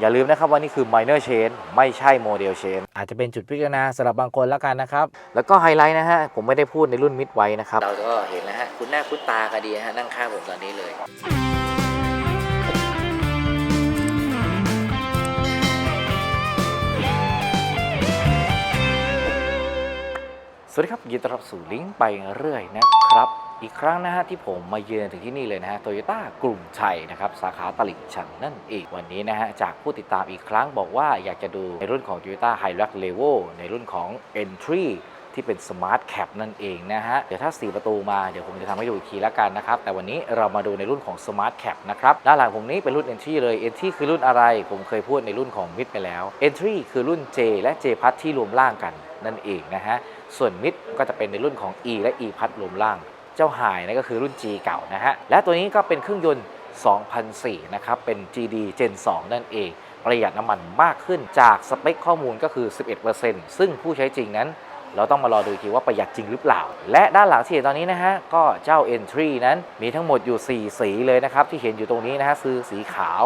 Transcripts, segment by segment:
อย่าลืมนะครับว่านี่คือ minor chain ไม่ใช่ model chain อาจจะเป็นจุดพิจารณาสำหรับบางคนแล้วกันนะครับ แล้วก็ไฮไลท์นะฮะ ผมไม่ได้พูดในรุ่นมิดไว้นะครับ เราก็เห็นแล้วฮะ คุณหน้าคุณตากันดีฮะนั่งข้างผมตอนนี้เลย สวัสดีครับยินดีต้อนรับสู่ลิงก์ไปเรื่อยนะครับ อีกครั้งนะฮะที่ผมมาเยือนถึงที่นี่เลยนะฮะโตโยต้ากลุ่มชัยนะครับสาขาตลิ่งชันนั่นเองวันนี้นะฮะจากผู้ติดตามอีกครั้งบอกว่าอยากจะดูในรุ่นของ Toyota Hilux Levo ในรุ่นของ Entry ที่เป็น Smart Cap นั่นเองนะฮะ เดี๋ยวถ้า 4 ประตูมา เดี๋ยวผมจะทำให้ดูอีกทีล้วกันนะครับ แต่วันนี้เรามาดูในรุ่นของ Smart Cap นะครับ ด้านหลังผมนี้เป็นรุ่น Entry เลย Entry คือรุ่นอะไร ผมเคยพูดในรุ่นของ Mid ไปแล้ว Entry คือรุ่น J และ J พัทที่รวมร่างกันนั่นเองนะฮะ ส่วน Mid ก็จะเป็นในรุ่นของ E และ E พัทรวมร่าง เจ้าหายนั่นก็คือรุ่น G เก่านะฮะ และตัวนี้ก็เป็นเครื่องยนต์ 2004 นะครับ เป็น GD Gen 2 นั่นเอง ประหยัดน้ำมันมากขึ้นจากสเปคข้อมูลก็คือ 11%ซึ่งผู้ใช้จริงนั้น เราต้องมารอดูทีว่าประหยัดจริงหรือเปล่า และด้านหลังที่เห็นตอนนี้นะฮะ ก็เจ้า Entry นั้นมีทั้งหมดอยู่ 4 สีเลยนะครับ ที่เห็นอยู่ตรงนี้นะฮะคือสีขาว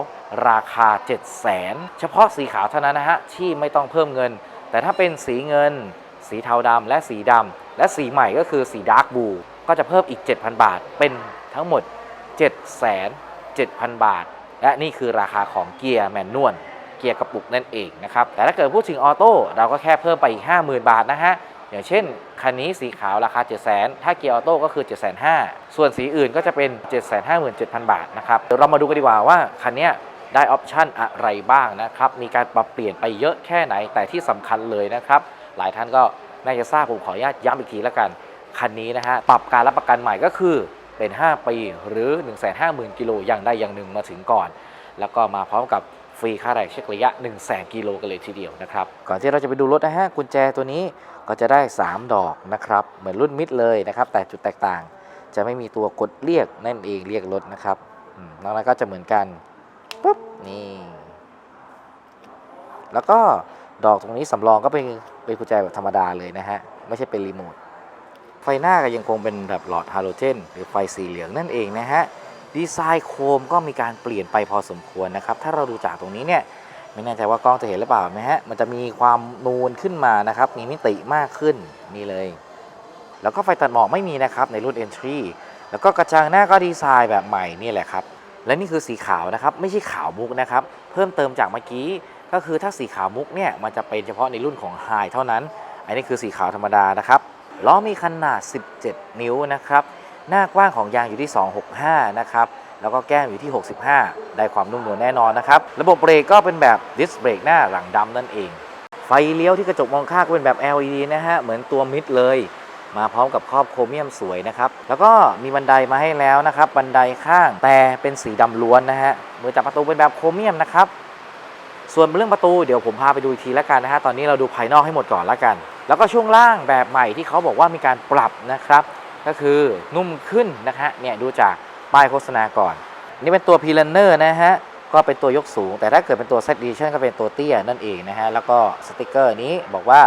ราคา 7 0 0 0 0 0 เฉพาะสีขาวเท่านั้นนะฮะที่ไม่ต้องเพิ่มเงิน แต่ถ้าเป็นสีเงิน สีเทาดำและสีดำและสีใหม่ก็คือสีดาร์กบูก็จะเพิ่มอีก 7,000 บาท เป็นทั้งหมด 7,700 บาท และนี่คือราคาของเกียร์แมนนวลเกียร์กระปุกนั่นเองนะครับแต่ถ้าเกิดพูดถึงออโต้เราก็แค่เพิ่มไปอีก 50,000 บาทนะฮะอย่างเช่นคันนี้สีขาวราคา 700,000ถ้าเกียร์ออโต้ก็คือ 750,000ส่วนสีอื่นก็จะเป็น 757,000 บาทนะครับเดี๋ยวเรามาดูกันดีกว่าว่าคันนี้ได้ออปชันอะไรบ้างนะครับ มีการปรับเปลี่ยนไปเยอะแค่ไหนแต่ที่สำคัญเลยนะครับ หลายท่านก็ น่าจะทราบผมขออนุญาตย้ำอีกทีแล้วกัน คันนี้นะฮะปรับการรับประกันใหม่ก็คือเป็น 5 ปีหรือ 150,000 กิโลอย่างใดอย่างหนึ่งมาถึงก่อน แล้วก็มาพร้อมกับฟรีค่าแรงเช็คระยะ 1 0 0 0 0กิโลกันเลยทีเดียวนะครับ ก่อนที่เราจะไปดูรถนะฮะกุญแจตัวนี้ก็จะได้ 3 ดอกนะครับ เหมือนรุ่นมิดเลยนะครับ แต่จุดแตกต่างจะไม่มีตัวกดเรียกนั่นเองเรียกรถนะครับนอกนั้นก็จะเหมือนกันปุ๊บนี่แล้วก็ ดอกตรงนี้สำรองก็เป็นเป็นกุญแจแบบธรรมดาเลยนะฮะ ไม่ใช่เป็นรีโมท ไฟหน้าก็ยังคงเป็นแบบหลอดฮาโลเจนหรือไฟสีเหลืองนั่นเองนะฮะ ดีไซน์โคมก็มีการเปลี่ยนไปพอสมควรนะครับ ถ้าเราดูจากตรงนี้เนี่ยไม่แน่ใจว่ากล้องจะเห็นหรือเปล่านะฮะ มันจะมีความนูนขึ้นมานะครับ มีมิติมากขึ้นนี่เลย แล้วก็ไฟตัดหมอกไม่มีนะครับในรุ่น Entry แล้วก็กระจังหน้าก็ดีไซน์แบบใหม่นี่แหละครับ และนี่คือสีขาวนะครับ ไม่ใช่ขาวมุกนะครับ เพิ่มเติมจากเมื่อกี้ ก็คือถ้าสีขาวมุกเนี่ยมันจะเป็นเฉพาะในรุ่นของ High เท่านั้น อันนี้คือสีขาวธรรมดานะครับล้อมีขนาด 17 นิ้วนะครับหน้ากว้างของยางอยู่ที่ 265 นะครับแล้วก็แก้มอยู่ที่ 65 ได้ความนุ่มนวลแน่นอนนะครับ ระบบเบรกก็เป็นแบบดิสเบรกหน้าหลังดำนั่นเอง ไฟเลี้ยวที่กระจกมองข้างก็เป็นแบบ LED นะฮะ เหมือนตัวมิดเลย มาพร้อมกับครอบโครเมียมสวยนะครับ แล้วก็มีบันไดมาให้แล้วนะครับ บันไดข้างแต่เป็นสีดำล้วนนะฮะมือจับประตูเป็นแบบโครเมียมนะครับ ส่วนเรื่องประตูเดี๋ยวผมพาไปดูอีกทีล้วกันนะฮะตอนนี้เราดูภายนอกให้หมดก่อนแล้วกัน แล้วก็ช่วงล่างแบบใหม่ที่เขาบอกว่ามีการปรับนะครับ ก็คือนุ่มขึ้นนะฮะเนี่ยดูจากป้ายโฆษณาก่อน นี่เป็นตัว p ี l เนอร์นะฮะก็เป็นตัวยกสูง แต่ถ้าเกิดเป็นตัว Z Edition ก็เป็นตัวเตี้ยนั่นเองนะฮะแล้วก็สติกเกอร์นี้บอกว่า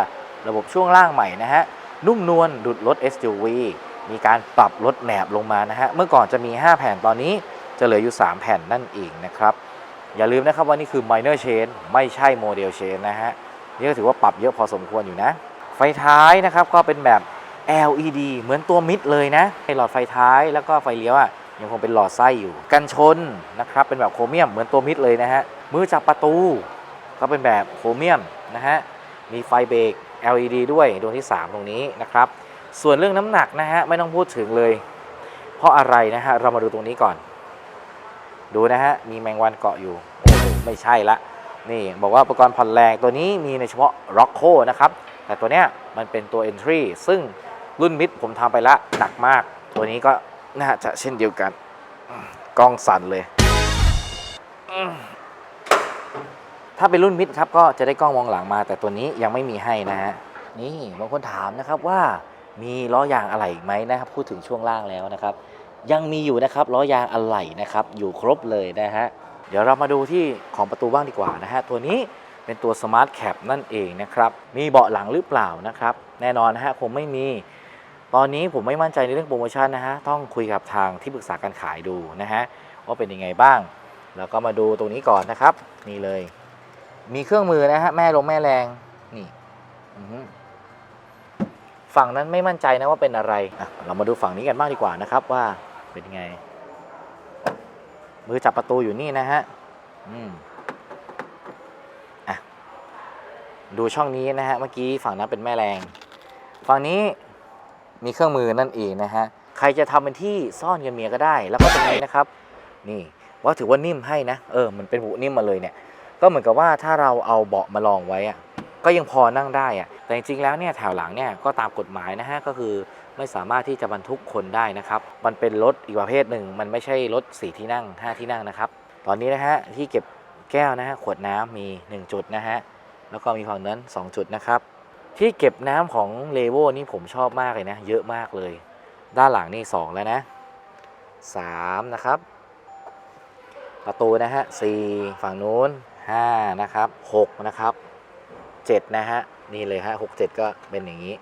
ระบบช่วงล่างใหม่นะฮะนุ่มนวลดุดรถ SUV มีการปรับลดแหนบลงมานะฮะเมื่อก่อนจะมี 5 แผ่นตอนนี้จะเหลืออยู่ 3 แผ่นนั่นเองนะครับ อย่าลืมนะครับว่านี่คือ minor change ไม่ใช่ model change นะฮะ นี่ก็ถือว่าปรับเยอะพอสมควรอยู่นะ ไฟท้ายนะครับก็เป็นแบบ LED เหมือนตัวมิดเลยนะไอหลอดไฟท้ายแล้วก็ไฟเลี้ยวอะยังคงเป็นหลอดไส้อยู่ กันชนนะครับเป็นแบบโครเมียมเหมือนตัวมิดเลยนะฮะ มือจับประตูก็เป็นแบบโครเมียมนะฮะ มีไฟเบรก LED ด้วยดวงที่ 3 ตรงนี้นะครับ ส่วนเรื่องน้ำหนักนะฮะไม่ต้องพูดถึงเลย เพราะอะไรนะฮะเรามาดูตรงนี้ก่อน ดูนะฮะ มีแมงวันเกาะอยู่ โอ้โห ไม่ใช่ละ นี่บอกว่าอุปกรณ์ผ่อนแรงตัวนี้มีในเฉพาะ r o c k o นะครับ แต่ตัวเนี้ยมันเป็นตัว Entry ซึ่งรุ่นมิดผมทำไปละหนักมาก ตัวนี้ก็น่าจะเช่นเดียวกัน กล้องสั่นเลย ถ้าเป็นรุ่นมิดครับก็จะได้กล้องมองหลังมา แต่ตัวนี้ยังไม่มีให้นะฮะ นี่บางคนถามนะครับว่ามีล้อยางอะไหล่อีกไหมนะครับ พูดถึงช่วงล่างแล้วนะครับ ยังมีอยู่นะครับล้อยางอะไหล่นะครับอยู่ครบเลยนะฮะเดี๋ยวเรามาดูที่ของประตูบ้างดีกว่านะฮะตัวนี้เป็นตัว Smart Cap นั่นเองนะครับมีเบาะหลังหรือเปล่านะครับแน่นอนนะฮะคงไม่มี ตอนนี้ผมไม่มั่นใจในเรื่องโปรโมชั่นนะฮะต้องคุยกับทางที่ปรึกษาการขายดูนะฮะว่าเป็นยังไงบ้าง แล้วก็มาดูตรงนี้ก่อนนะครับ นี่เลย มีเครื่องมือนะฮะแม่ลงแม่แรงนี่ฝั่งนั้นไม่มั่นใจนะว่าเป็นอะไระเรามาดูฝั่งนี้กันบ้างดีกว่านะครับว่า เป็นไง มือจับประตูอยู่นี่นะฮะอืมอะดูช่องนี้นะฮะเมื่อกี้ฝั่งนั้นเป็นแม่แรงฝั่งนี้มีเครื่องมือนั่นเองนะฮะใครจะทำเป็นที่ซ่อนเงินเมียก็ได้ แล้วก็ตรงนี้นะครับ นี่ว่าถือว่านิ่มให้นะเออมันเป็นบุนิ่มมาเลยเนี่ย ก็เหมือนกับว่าถ้าเราเอาเบาะมาลองไว้อะ ก็ยังพอนั่งได้อะแต่จริงๆแล้วเนี่ยแถวหลังเนี่ยก็ตามกฎหมายนะฮะก็คือไม่สามารถที่จะบรรทุกคนได้นะครับ มันเป็นรถอีกประเภทหนึ่ง มันไม่ใช่รถสี่ที่นั่งห้าที่นั่งนะครับ ตอนนี้นะฮะที่เก็บแก้วนะฮะขวดน้ำมี 1 จุดนะฮะแล้วก็มีฝั่งนั้น 2 จุดนะครับ ที่เก็บน้ำของเลโวนี่ผมชอบมากเลยนะ เยอะมากเลย ด้านหลังนี่ 2 แล้วนะ3นะครับ ประตูนะฮะ4ฝั่งนู้น5นะครับ6นะครับ 7 นะฮะ นี่เลยฮะ 6 7 ก็เป็นอย่างนี้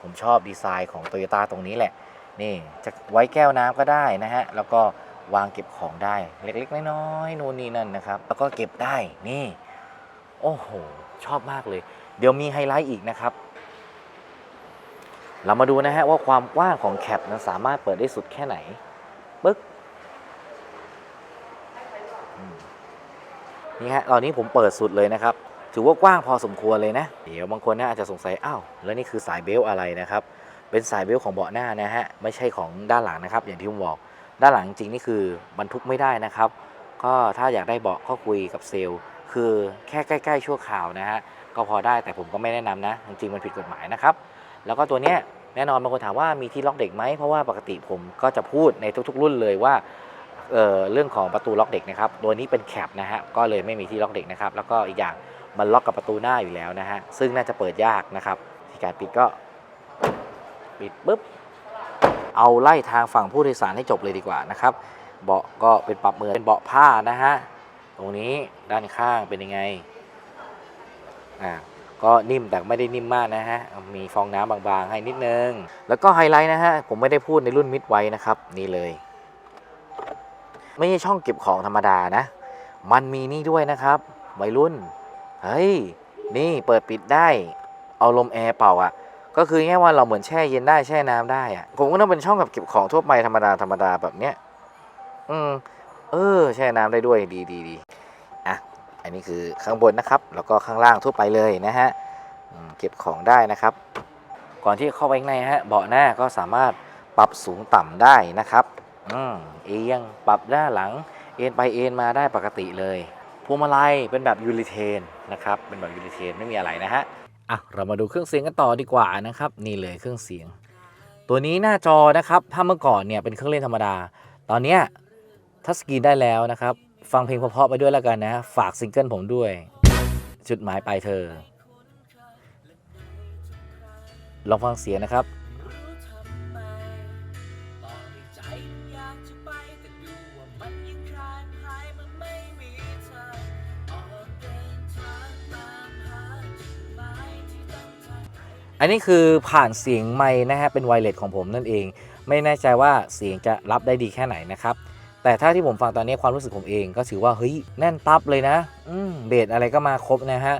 ผมชอบดีไซน์ของ Toyota ตรงนี้แหละ นี่จะไว้แก้วน้ำก็ได้นะฮะ แล้วก็วางเก็บของได้เล็กๆ น้อยๆนู่นนี่นั่นนะครับ แล้วก็เก็บได้นี่ โอ้โห ชอบมากเลย เดี๋ยวมีไฮไลท์อีกนะครับ เรามาดูนะฮะว่าความกว้างของแคปนั้นสามารถเปิดได้สุดแค่ไหนปึ๊กนี่ฮะตอนนี้ผมเปิดสุดเลยนะครับ ถือว่ากว้างพอสมควรเลยนะ เดี๋ยวบางคนน่าจะสงสัยอ้าวแล้วนี่คือสายเบลต์อะไรนะครับ เป็นสายเบลต์ของเบาะหน้านะฮะไม่ใช่ของด้านหลังนะครับ อย่างที่ผมบอก ด้านหลังจริงนี่คือบรรทุกไม่ได้นะครับ ก็ถ้าอยากได้เบาะก็คุยกับเซลล์ คือแค่ใกล้ ๆ ชั่วคราวนะฮะก็พอได้แต่ผมก็ไม่แนะนำนะ จริงๆมันผิดกฎหมายนะครับ แล้วก็ตัวเนี้ยแน่นอนบางคนถามว่ามีที่ล็อกเด็กไหมเพราะว่าปกติผมก็จะพูดในทุก ๆ รุ่นเลยว่าเเรื่องของประตูล็อกเด็กนะครับ ตัวนี้เป็นแคปนะฮะก็เลยไม่มีที่ล็อกเด็กนะครับ แล้วก็อีกอย่าง มันล็อกกับประตูหน้าอยู่แล้วนะฮะ ซึ่งน่าจะเปิดยากนะครับที่การปิดก็ปิดปุ๊บ เอาไล่ทางฝั่งผู้โดยสารให้จบเลยดีกว่านะครับ เบาะก็เป็นปรับมือเป็นเบาะผ้านะฮะ ตรงนี้ด้านข้างเป็นยังไง อ่า ก็นิ่มแต่ไม่ได้นิ่มมากนะฮะ มีฟองน้ำบางๆ ให้นิดนึง แล้วก็ไฮไลท์นะฮะ ผมไม่ได้พูดในรุ่นมิดไว้นะครับ นี่เลย ไม่ใช่ช่องเก็บของธรรมดานะ มันมีนี่ด้วยนะครับ วัยรุ่น เฮ้ย นี่เปิดปิดได้ เอาลมแอร์เป่าอะ่ะ ก็คือแค่ว่าเราเหมือนแช่เย็นได้แช่น้ำได้อะ่ะ ผมก็ต้องเป็นช่องกับเก็บของทั่วไปธรรมดาธรรมดาแบบเนี้ย อืม เออ แช่น้ำได้ด้วยดีดีดีอะ อันนี้คือข้างบนนะครับ แล้วก็ข้างล่างทั่วไปเลยนะฮะเก็บของได้นะครับ ก่อนที่เข้าไปข้างในฮะ เบาะหน้าก็สามารถปรับสูงต่ำได้นะครับ อืม เอียง ปรับด้านหลัง เอ็นไปเอ็นมาได้ปกติเลย พวงมาลัยเป็นแบบยูริเทนนะครับเป็นแบบยูริเทนไม่มีอะไรนะฮะอะเรามาดูเครื่องเสียงกันต่อดีกว่านะครับนี่เลยเครื่องเสียง ตัวนี้หน้าจอนะครับถ้าเมื่อก่อนเนี่ยเป็นเครื่องเล่นธรรมดา ตอนเนี้ยทัชสกรีนได้แล้วนะครับฟังเพลงเพราะๆไปด้วยแล้วกันนะฝากซิงเกิลผมด้วยจุดหมายปลายเธอ ลองฟังเสียงนะครับ อันนี้คือผ่านเสียงไม้นะฮะเป็นไวเลสของผมนั่นเอง ไม่แน่ใจว่าเสียงจะรับได้ดีแค่ไหนนะครับ แต่ถ้าที่ผมฟังตอนนี้ความรู้สึกผมเองก็ถือว่าเฮ้ยแน่นตับเลยนะอืมเบสอะไรก็มาครบนะฮะ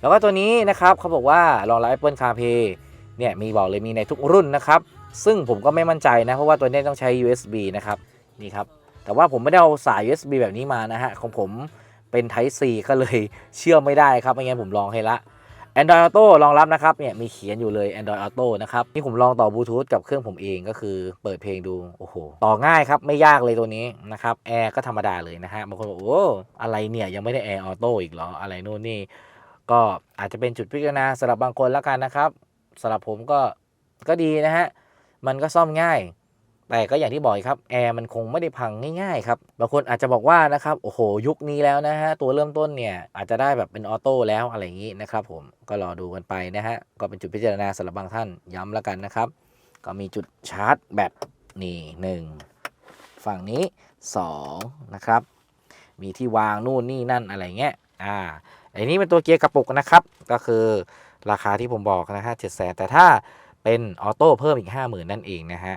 แล้วก็ตัวนี้นะครับเขาบอกว่ารองรับ Apple CarPlay เนี่ยมีบอกเลยมีในทุกรุ่นนะครับ ซึ่งผมก็ไม่มั่นใจนะ เพราะว่าตัวนี้ต้องใช้ USB นะครับนี่ครับแต่ว่าผมไม่ได้เอาสาย USB แบบนี้มานะฮะของผมเป็น Type C ก็เลยเชื่อมไม่ได้ครับไม่งั้นผมลองให้ละ Android Auto รองรับนะครับเนี่ยมีเขียนอยู่เลย Android Auto นะครับนี่ผมลองต่อบลูทูธกับเครื่องผมเองก็คือเปิดเพลงดูโอ้โหต่อง่ายครับไม่ยากเลยตัวนี้นะครับแอร์ก็ธรรมดาเลยนะฮะบางคนบอกโอ้อะไรเนี่ยยังไม่ได้แอร์ออโต้อีกเหรออะไรนู่นนี่ก็อาจจะเป็นจุดพิจารณาสำหรับบางคนแล้วกันนะครับสำหรับผมก็ก็ดีนะฮะมันก็ซ่อมง่าย แต่ก็อย่างที่บอกครับแอร์มันคงไม่ได้พังง่ายๆครับบางคนอาจจะบอกว่านะครับโอ้โหยุคนี้แล้วนะฮะตัวเริ่มต้นเนี่ยอาจจะได้แบบเป็นออโต้แล้วอะไรอย่างนี้นะครับผมก็รอดูกันไปนะฮะก็เป็นจุดพิจารณาสำหรับบางท่านย้ำแล้วกันนะครับ ก็มีจุดชาร์จแบตนี่หนึ่งฝั่งนี้สองนะครับมีที่วางนู่นนี่นั่นอะไรเงี้ยอ่าอันนี้เป็นตัวเกียร์กระปุกนะครับก็คือราคาที่ผมบอกนะฮะเจ็ดแสนแต่ถ้าเป็นออโต้เพิ่มอีก 50,000 นั่นเองนะฮะ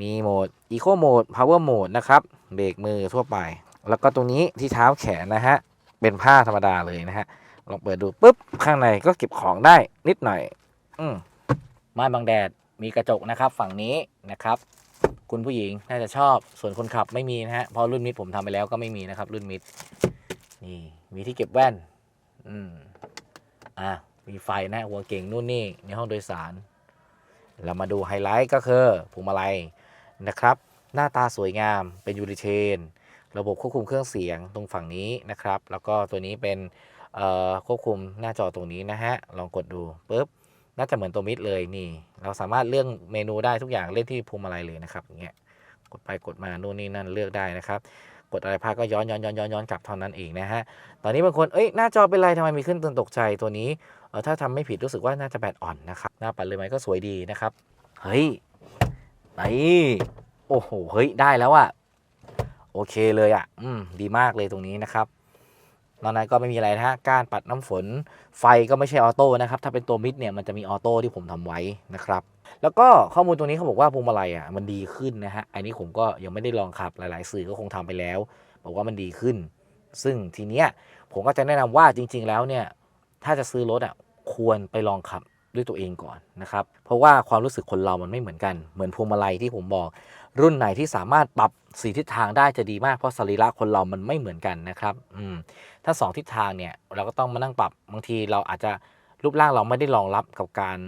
มีโหมด Eco Mode Power Mode นะครับเบรกมือทั่วไป แล้วก็ตรงนี้ที่เท้าแขนนะฮะ เป็นผ้าธรรมดาเลยนะฮะ ลองเปิดดูปุ๊บ ข้างในก็เก็บของได้นิดหน่อย อืมไม้บังแดดมีกระจกนะครับฝั่งนี้นะครับ คุณผู้หญิงน่าจะชอบส่วนคนขับไม่มีนะฮะเพราะรุ่นมิดผมทำไปแล้วก็ไม่มีนะครับ รุ่นมิดนี่มีที่เก็บแว่น อืมอะมีไฟนะหัวเก่งนู่นนี่ในห้องโดยสาร เรามาดูไฮไลท์ก็คือพวงมาลัย นะครับ หน้าตาสวยงามเป็นยูริเชน ระบบควบคุมเครื่องเสียงตรงฝั่งนี้นะครับ แล้วก็ตัวนี้เป็นควบคุมหน้าจอตรงนี้นะฮะ ลองกดดูปุ๊บ น่าจะเหมือนตัวมิดเลยนี่ เราสามารถเลือกเมนูได้ทุกอย่างเล่นที่พวงมาลัยเลยนะครับอย่างเงี้ย กดไปกดมานู่นนี่นั่นเลือกได้นะครับ กดอะไรพลาดก็ย้อนย้อนย้อนย้อนย้อนกลับเท่านั้นเองนะฮะ ตอนนี้บางคน เอ้ย หน้าจอเป็นไรทำไมมีขึ้นตือนตกใจตัวนี้ เออถ้าทำไม่ผิดรู้สึกว่าน่าจะแบตอ่อนนะครับ หน้าปัดเลยไหมก็สวยดีนะครับ เฮ้ย นโอ้โหเฮ้ยได้แล้วอะโอเคเลยอะอืมดีมากเลยตรงนี้นะครับนอกนั้นก็ไม่มีอะไรนะฮะการปัดน้ำฝนไฟก็ไม่ใช่ออโต้นะครับ ถ้าเป็นตัวมิดเนี่ยมันจะมีออโต้ที่ผมทำไว้นะครับ แล้วก็ข้อมูลตรงนี้เขาบอกว่าพวงมาลัยอะมันดีขึ้นนะฮะอันนี้ผมก็ยังไม่ได้ลองขับหลาย ๆ สื่อก็คงทำไปแล้ว บอกว่ามันดีขึ้น ซึ่งทีเนี้ยผมก็จะแนะนำว่าจริง ๆ แล้วเนี่ยถ้าจะซื้อรถอะควรไปลองขับ ด้วยตัวเองก่อนนะครับ เพราะว่าความรู้สึกคนเรามันไม่เหมือนกัน เหมือนพวงมาลัยที่ผมบอก รุ่นไหนที่สามารถปรับสีทิศทางได้จะดีมากเพราะสรีระคนเรามันไม่เหมือนกันนะครับอืมถ้าสองทิศทางเนี่ยเราก็ต้องมานั่งปรับบางทีเราอาจจะรูปร่างเราไม่ได้รองรับกับการ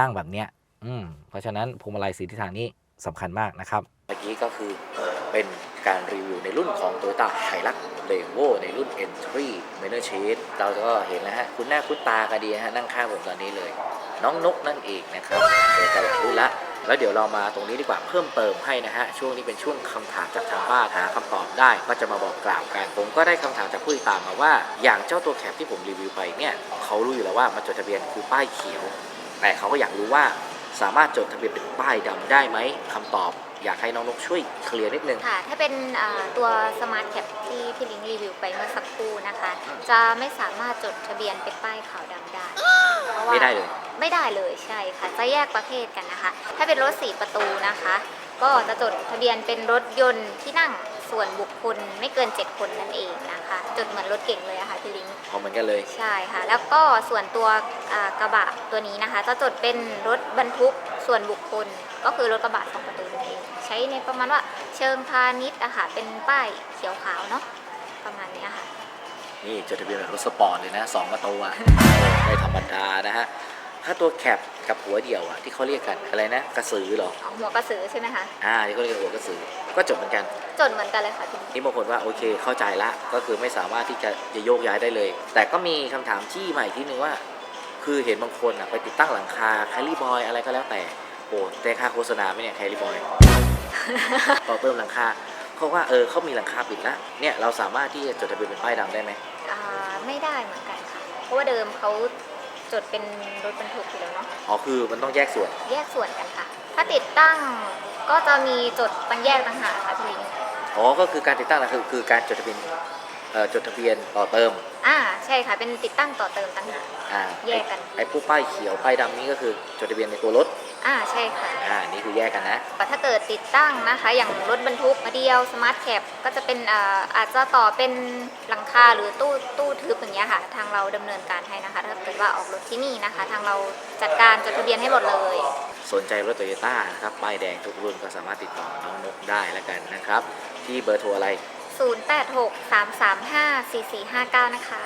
นั่งแบบเนี้ยอืมเพราะฉะนั้นพวงมาลัยสีทิศทางนี้สำคัญมากนะครับเมื่อกี้ก็คือเป็นการรีวิวในรุ่นของ Toyota Hilux r e v o ในรุ่น Entry Minor Change เราก็เห็นแล้วฮะ คุณหน้าคุ้นตากันดีฮะ นั่งข้างผมตอนนี้เลย น้องนกนั่นเองนะครับเจอกันหลายรุ่นละ แล้วเดี๋ยวเรามาตรงนี้ดีกว่าเพิ่มเติมให้นะฮะ ช่วงนี้เป็นช่วงคำถามจากทางบ้านหาคำตอบได้ ก็จะมาบอกกล่าวกัน ผมก็ได้คำถามจากผู้ติดตามมาว่า อย่างเจ้าตัวแคปที่ผมรีวิวไปเนี่ยเขารู้อยู่แล้วว่ามันจดทะเบียนคือป้ายเขียว แต่เขาก็อยากรู้ว่าสามารถจดทะเบียนเป็นป้ายดำได้ไหมคำตอบ อยากให้น้องนกช่วยเคลียร์นิดนึง ค่ะ ถ้าเป็นอ่าตัวสมาร์ทแคปที่พี่ลิงรีวิวไปเมื่อสักครู่นะคะ จะไม่สามารถจดทะเบียนเป็นป้ายขาวดำได้เพราะว่า ไม่ได้เลย ไม่ได้เลยใช่ค่ะ จะแยกประเภทกันนะคะ ถ้าเป็นรถ4ประตูนะคะ ก็จะจดทะเบียนเป็นรถยนต์ที่นั่งส่วนบุคคลไม่เกิน 7 คนนั่นเองนะคะ จดเหมือนรถเก่งเลยอะค่ะพี่ลิงพอเหมือนกันเลย ใช่ค่ะ แล้วก็ส่วนตัวอ่ากระบะตัวนี้นะคะ จะจดเป็นรถบรรทุกส่วนบุคคล ก็คือรถกระบะสองประตูนั่นเองใช้ในประมาณว่าเชิงพาณิชย์อะค่ะเป็นป้ายเขียวขาวเนาะประมาณเนี้ยค่ะ นี่จดทะเบียนแบบรถสปอร์ตเลยนะสองประตูอะ ไม่ธรรมดานะฮะถ้าตัวแคปกับหัวเดี่ยวอะที่เขาเรียกกันอะไรนะกระสือเหรอหัวกระสือใช่ไหมคะ อ่าที่เขาเรียกกันหัวกระสือก็จบเหมือนกัน จดเหมือนกันเลยค่ะพี่นี่บางคนว่าโอเคเข้าใจละก็คือไม่สามารถที่จะจะโยกย้ายได้เลย แต่ก็มีคำถามที่ใหม่ที่นึงว่า คือเห็นบางคนอะไปติดตั้งหลังคาแคลรี่บอยอะไรก็แล้วแต่ โอ้ได้ค่าโฆษณาไหมเนี่ยแคลรี่บอยต่อเติมหลังคาเขาว่าเออเขามีหลังคาปิดละเนี่ยเราสามารถที่จะจดทะเบียนเป็นป้ายดำได้ไหมอ่าไม่ได้เหมือนกันค่ะ เพราะว่าเดิมเขาจดเป็นรถบรรทุกอยู่แล้วเนาะอ๋อคือมันต้องแยกส่วน แยกส่วนกันค่ะ ถ้าติดตั้งก็จะมีจดตั้งแยกต่างหากค่ะพี่ลิงอ๋อก็คือการติดตั้งนะคือคือการจดทะเบียนเอ่อ จดทะเบียนต่อเติมอ่าใช่ค่ะ เป็นติดตั้งต่อเติมต่างหาก อ่าแยกกัน ไอ้ผู้ป้ายเขียวป้ายดำนี้ก็คือจดทะเบียนในตัวรถอ่าใช่ค่ะ อ่านี่คือแยกกันนะ แต่ถ้าเกิดติดตั้งนะคะ อย่างรถบรรทุกมาเดียวสมาร์ทแคปก็จะเป็นอ่าอาจจะต่อเป็นหลังคาหรือตู้ตู้ทึบอย่างเงี้ยค่ะ ทางเราดำเนินการให้นะคะ ถ้าเกิดว่าออกรถที่นี่นะคะ ทางเราจัดการจดทะเบียนให้หมดเลย สนใจรถโตโยต้านะครับป้ายแดงทุกรุ่นก็สามารถติดต่อน้องนกได้แล้วกันนะครับ ที่เบอร์โทรอะไร 0863354459 นะคะ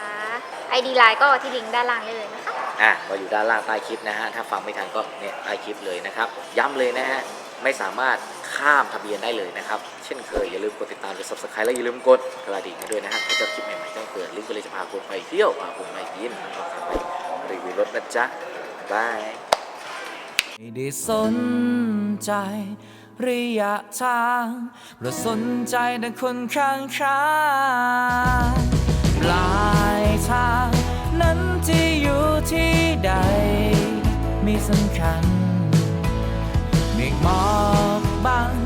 ID ไลน์ก็ที่ลิงก์ด้านล่างเลยนะคะ อะก็อยู่ด้านล่างใต้คลิปนะฮะ ถ้าฟังไม่ทันก็เนี่ยใต้คลิปเลยนะครับ ย้ำเลยนะฮะ ไม่สามารถข้ามทะเบียนได้เลยนะครับ เช่นเคย อย่าลืมกดติดตามกด subscribe และอย่าลืมกดกระดิ่งให้ด้วยนะฮะถ้าเจะคลิปใหม่ๆต้องเกิดลิงก์ก็เลยจะพาคุณไปเที่ยวพาคุณไปกินพาคุณไปรีวิวรถนะจ๊ะบาย ไม่ได้สนใจ ระยะทางเราสนใจแต่คนข้างข้างปลายทางนั้นที่อยู่ที่ใด ไม่สำคัญเมฆหมอกบาง